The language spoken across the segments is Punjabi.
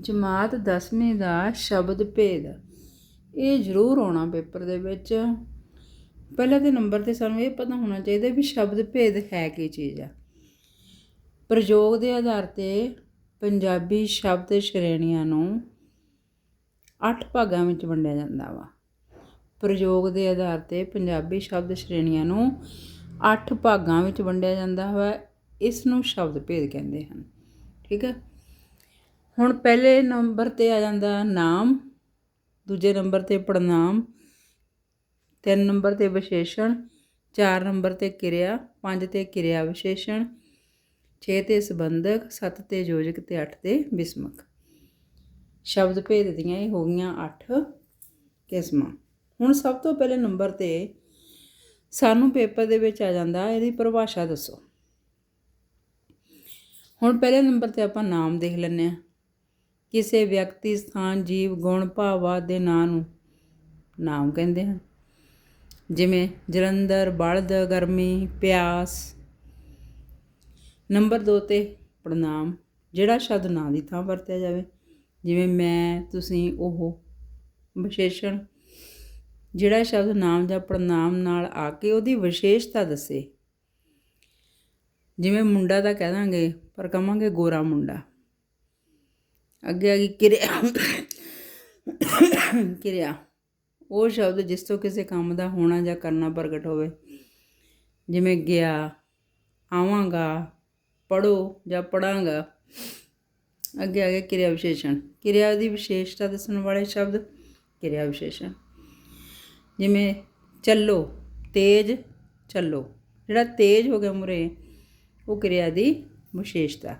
ਜਮਾਤ 10ਵੀਂ ਦਾ ਸ਼ਬਦ ਭੇਦ। ਇਹ ਜ਼ਰੂਰ ਆਉਣਾ ਪੇਪਰ ਦੇ ਵਿੱਚ। ਪਹਿਲਾਂ ਤੇ ਨੰਬਰ ਤੇ ਸਾਨੂੰ ਇਹ ਪਤਾ ਹੋਣਾ ਚਾਹੀਦਾ ਵੀ ਸ਼ਬਦ ਭੇਦ ਹੈ ਕੀ ਚੀਜ਼ ਆ। ਪ੍ਰਯੋਗ ਦੇ ਆਧਾਰ ਤੇ ਪੰਜਾਬੀ ਸ਼ਬਦ ਸ਼੍ਰੇਣੀਆਂ ਨੂੰ 8 ਭਾਗਾਂ ਵਿੱਚ ਵੰਡਿਆ ਜਾਂਦਾ ਵਾ। ਪ੍ਰਯੋਗ ਦੇ ਆਧਾਰ ਤੇ ਪੰਜਾਬੀ ਸ਼ਬਦ ਸ਼੍ਰੇਣੀਆਂ ਨੂੰ 8 ਭਾਗਾਂ ਵਿੱਚ ਵੰਡਿਆ ਜਾਂਦਾ ਵਾ। ਇਸ ਨੂੰ ਸ਼ਬਦ ਭੇਦ ਕਹਿੰਦੇ ਹਨ। ਠੀਕ ਹੈ ਹੁਣ ਪਹਿਲੇ ਨੰਬਰ ਤੇ ਆ ਜਾਂਦਾ ਨਾਮ, ਦੂਜੇ ਨੰਬਰ ਤੇ ਪੜਨਾਮ ਤਿੰਨ ਨੰਬਰ ਤੇ ਵਿਸ਼ੇਸ਼ਣ, ਚਾਰ ਨੰਬਰ ਤੇ ਕਿਰਿਆ, ਪੰਜ ਤੇ ਕਿਰਿਆ ਵਿਸ਼ੇਸ਼ਣ 6 ਤੇ ਸੰਬੰਧਕ 7 ਤੇ ਯੋਜਕ ਤੇ 8 ਤੇ ਵਿਸਮਕ ਸ਼ਬਦ ਭੇਦ ਦੀਆਂ ਇਹ ਹੋ ਗਈਆਂ 8 ਕਿਸਮਾਂ। ਹੁਣ ਸਭ ਤੋਂ ਪਹਿਲੇ ਨੰਬਰ ਤੇ ਸਾਨੂੰ ਪੇਪਰ ਦੇ ਵਿੱਚ ਆ ਜਾਂਦਾ ਇਹਦੀ ਪਰਿਭਾਸ਼ਾ ਦੱਸੋ। ਹੁਣ ਪਹਿਲੇ ਨੰਬਰ ਤੇ ਆਪਾਂ ਨਾਮ ਦੇਖ ਲੈਂਦੇ ਆ ਕਿਸੇ ਵਿਅਕਤੀ ਸਥਾਨ ਜੀਵ ਗੁਣ ਭਾਵਾਂ ਦੇ ਨਾਂ ਨੂੰ ਨਾਮ ਕਹਿੰਦੇ ਹਨ। ਜਿਵੇਂ ਜਲੰਧਰ, ਬਲਦ, ਗਰਮੀ, ਪਿਆਸ। ਨੰਬਰ 2 ਤੇ ਪ੍ਰਣਾਮ, ਜਿਹੜਾ ਸ਼ਬਦ ਨਾਂ ਦੀ ਥਾਂ ਵਰਤਿਆ ਜਾਵੇ। ਜਿਵੇਂ ਮੈਂ, ਤੁਸੀਂ, ਉਹ, ਵਿਸ਼ੇਸ਼ਣ। ਜਿਹੜਾ ਸ਼ਬਦ ਨਾਮ ਜਾਂ ਪ੍ਰਣਾਮ ਨਾਲ ਆ ਕੇ ਉਹਦੀ ਵਿਸ਼ੇਸ਼ਤਾ ਦੱਸੇ। ਜਿਵੇਂ ਮੁੰਡਾ ਤਾਂ ਕਹਿ ਦਾਂਗੇ, ਪਰ ਕਵਾਂਗੇ ਗੋਰਾ ਮੁੰਡਾ। ਅੱਗੇ ਆ ਗਈ ਕਿਰਿਆ। ਕਿਰਿਆ। ਉਹ ਸ਼ਬਦ ਜਿਸ ਤੋਂ ਕਿਸੇ ਕੰਮ ਦਾ ਹੋਣਾ ਜਾਂ ਕਰਨਾ ਪ੍ਰਗਟ ਹੋਵੇ। ਜਿਵੇਂ ਗਿਆ, ਆਵਾਂਗਾ ਪੜੋ ਜਾਂ ਪੜਾਂਗਾ ਅੱਗੇ ਆ ਗਿਆ ਕਿਰਿਆ ਵਿਸ਼ੇਸ਼ਣ। ਕਿਰਿਆ ਦੀ ਵਿਸ਼ੇਸ਼ਤਾ ਦੱਸਣ ਵਾਲੇ ਸ਼ਬਦ ਕਿਰਿਆ ਵਿਸ਼ੇਸ਼ਣ। ਜਿਵੇਂ ਚੱਲੋ, ਤੇਜ਼ ਚੱਲੋ। ਜਿਹੜਾ ਤੇਜ਼ ਹੋ ਗਿਆ ਮੁਰੇ, ਉਹ ਕਿਰਿਆ ਦੀ ਵਿਸ਼ੇਸ਼ਤਾ।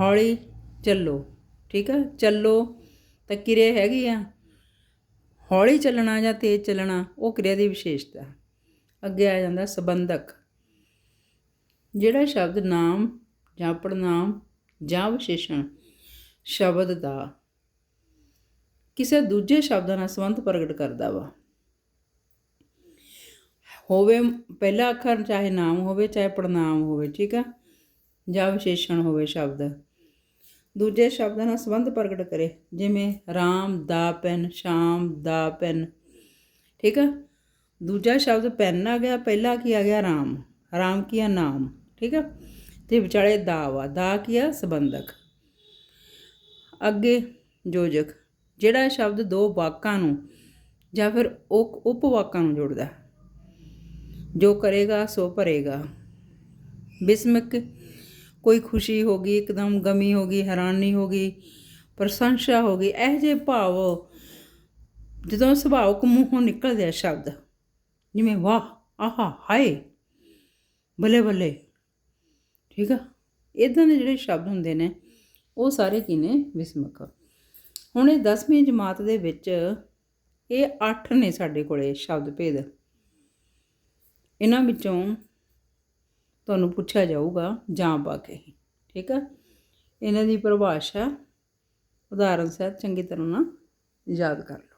ਹੌਲੀ ਚੱਲੋ। ਠੀਕ ਆ? ਚੱਲੋ। ਤਾਂ ਕਿਰਿਆ ਹੈਗੀ ਆ। ਹੌਲੀ ਚੱਲਣਾ ਜਾਂ ਤੇਜ਼ ਚੱਲਣਾ, ਉਹ ਕਿਰਿਆ ਦੀ ਵਿਸ਼ੇਸ਼ਤਾ। ਅੱਗੇ ਆ ਜਾਂਦਾ ਸੰਬੰਧਕ। ਜਿਹੜਾ ਸ਼ਬਦ ਨਾਮ ਜਾਂ ਪੜਨਾਮ ਜਾਂ ਵਿਸ਼ੇਸ਼ਣ ਸ਼ਬਦ ਦਾ ਕਿਸੇ ਦੂਜੇ ਸ਼ਬਦਾਂ ਨਾਲ ਸੰਬੰਧ ਪ੍ਰਗਟ ਕਰਦਾ ਵਾ। ਹੋਵੇ ਪਹਿਲਾ ਅੱਖਰ ਚਾਹੇ ਨਾਮ ਹੋਵੇ, ਚਾਹੇ ਪੜਨਾਮ ਹੋਵੇ, ਠੀਕ ਆ? ਜਾਂ ਵਿਸ਼ੇਸ਼ਣ ਹੋਵੇ ਸ਼ਬਦ। ਦੂਜੇ ਸ਼ਬਦਾਂ ਨਾਲ ਸੰਬੰਧ ਪ੍ਰਗਟ ਕਰੇ, ਜਿਵੇਂ ਰਾਮ ਦਾ ਪੈਨ, ਸ਼ਾਮ ਦਾ ਪੈਨ। ਠੀਕ ਆ? ਦੂਜਾ ਸ਼ਬਦ ਪੈਨ ਆ ਗਿਆ, ਪਹਿਲਾ ਕੀ ਆ ਗਿਆ? ਰਾਮ। ਰਾਮ ਕੀ ਆ? ਨਾਮ। ਠੀਕ ਆ? ਤੇ ਵਿਚਾਲੇ ਦਾ ਵਾ। ਦਾ ਕੀ ਆ? ਸੰਬੰਧਕ। ਅੱਗੇ ਯੋਜਕ। ਜਿਹੜਾ ਸ਼ਬਦ ਦੋ ਵਾਕਾਂ ਨੂੰ ਜਾਂ ਫਿਰ ਉਪ ਵਾਕਾਂ ਨੂੰ ਜੋੜਦਾ। ਜੋ ਕਰੇਗਾ, ਸੋ ਭਰੇਗਾ। ਬਿਸਮਿਕ ਕੋਈ ਖੁਸ਼ੀ ਹੋ ਗਈ, ਇੱਕਦਮ ਗਮੀ ਹੋ ਗਈ, ਹੈਰਾਨੀ ਹੋ ਗਈ, ਪ੍ਰਸ਼ੰਸਾ ਹੋ ਗਈ, ਇਹ ਜੇ ਭਾਵ ਜਦੋਂ ਸੁਭਾਵਕ ਮੂੰਹੋਂ ਨਿਕਲਦੇ ਆ ਸ਼ਬਦ, ਜਿਵੇਂ ਵਾਹ, ਆਹਾ, ਹਾਏ, ਬੱਲੇ ਬੱਲੇ, ਠੀਕ ਆ? ਇਦਾਂ ਦੇ ਜਿਹੜੇ ਸ਼ਬਦ ਹੁੰਦੇ ਨੇ, ਉਹ ਸਾਰੇ ਕੀ ਨੇ ਵਿਸਮਕ ਹੁਣ ਇਹ 10ਵੀਂ ਜਮਾਤ ਦੇ ਵਿੱਚ ਇਹ 8 ਨੇ ਸਾਡੇ ਕੋਲੇ ਸ਼ਬਦ ਭੇਦ। ਇਹਨਾਂ ਵਿੱਚੋਂ ਤੁਹਾਨੂੰ ਪੁੱਛਿਆ ਜਾਊਗਾ ਜਾਂ ਪਾ ਕੇ ਠੀਕ ਆ? ਇਹਨਾਂ ਦੀ ਪਰਿਭਾਸ਼ਾ ਉਦਾਹਰਨ ਸਹਿਤ ਚੰਗੀ ਤਰ੍ਹਾਂ ਨਾਲ ਯਾਦ ਕਰ ਲਓ।